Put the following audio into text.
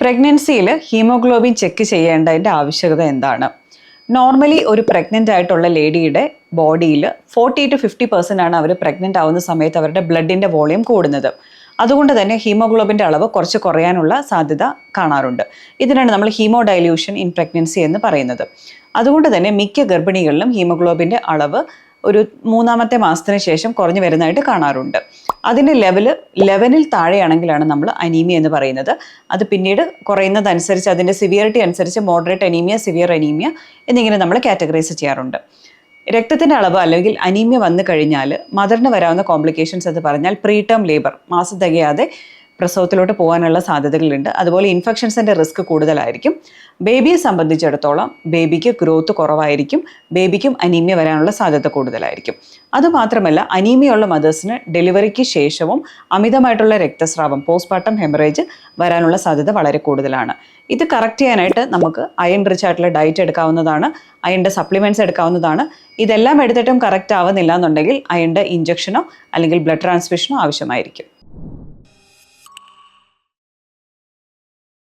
പ്രഗ്നൻസിയിൽ haemoglobin check ചെയ്യേണ്ടതിന്റെ ആവശ്യകത എന്താണ്? Normally ഒരു പ്രഗ്നന്റ് ആയിട്ടുള്ള ലേഡിയുടെ ബോഡിയിൽ ഫോർട്ടി ടു ഫിഫ്റ്റി പെർസെന്റ് ആണ് അവർ പ്രഗ്നന്റ് ആവുന്ന സമയത്ത് അവരുടെ ബ്ലഡിന്റെ വോളിയം കൂടുന്നത്. അതുകൊണ്ട് തന്നെ ഹീമോഗ്ലോബിന്റെ അളവ് കുറച്ച് കുറയാനുള്ള സാധ്യത കാണാറുണ്ട്. ഇതിനാണ് നമ്മൾ ഹീമോ ഡൈല്യൂഷൻ ഇൻ പ്രഗ്നൻസി എന്ന് പറയുന്നത്. അതുകൊണ്ട് തന്നെ മിക്ക ഗർഭിണികളിലും ഹീമോഗ്ലോബിന്റെ അളവ് ഒരു മൂന്നാമത്തെ മാസത്തിന് ശേഷം കുറഞ്ഞു വരുന്നതായിട്ട് കാണാറുണ്ട്. അതിന്റെ ലെവൽ ലെവനിൽ താഴെയാണെങ്കിലാണ് നമ്മൾ അനീമിയ എന്ന് പറയുന്നത്. അത് പിന്നീട് കുറയുന്നതനുസരിച്ച് അതിന്റെ സിവിയറിറ്റി അനുസരിച്ച് മോഡറേറ്റ് അനീമിയ സിവിയർ അനീമിയ എന്നിങ്ങനെ നമ്മൾ കാറ്റഗറൈസ് ചെയ്യാറുണ്ട്. രക്തത്തിന്റെ അളവ് അല്ലെങ്കിൽ അനീമിയ വന്നു കഴിഞ്ഞാൽ മദറിന് വരാവുന്ന കോംപ്ലിക്കേഷൻസ് എന്ന് പറഞ്ഞാൽ പ്രീ ടേം ലേബർ മാസം തികയാതെ പ്രസവത്തിലോട്ട് പോകാനുള്ള സാധ്യതകളുണ്ട്. അതുപോലെ ഇൻഫെക്ഷൻസിന്റെ റിസ്ക് കൂടുതലായിരിക്കും. ബേബിയെ സംബന്ധിച്ചിടത്തോളം ബേബിക്ക് ഗ്രോത്ത് കുറവായിരിക്കും. ബേബിക്കും അനീമിയ വരാനുള്ള സാധ്യത കൂടുതലായിരിക്കും. അതുമാത്രമല്ല അനീമിയുള്ള മദേഴ്സിന് ഡെലിവറിക്ക് ശേഷവും അമിതമായിട്ടുള്ള രക്തസ്രാവം പോസ്റ്റ്മോർട്ടം ഹെമറേജ് വരാനുള്ള സാധ്യത വളരെ കൂടുതലാണ്. ഇത് കറക്റ്റ് ചെയ്യാനായിട്ട് നമുക്ക് അയൺ റിച്ച് ആയിട്ടുള്ള ഡയറ്റ് എടുക്കാവുന്നതാണ് അയണിന്റെ സപ്ലിമെന്റ്സ് എടുക്കാവുന്നതാണ്. ഇതെല്ലാം എടുത്തിട്ടും കറക്റ്റ് ആവുന്നില്ല എന്നുണ്ടെങ്കിൽ അയണിന്റെ ഇഞ്ചക്ഷനോ അല്ലെങ്കിൽ ബ്ലഡ് ട്രാൻസ്ഫ്യൂഷനോ ആവശ്യമായിരിക്കും.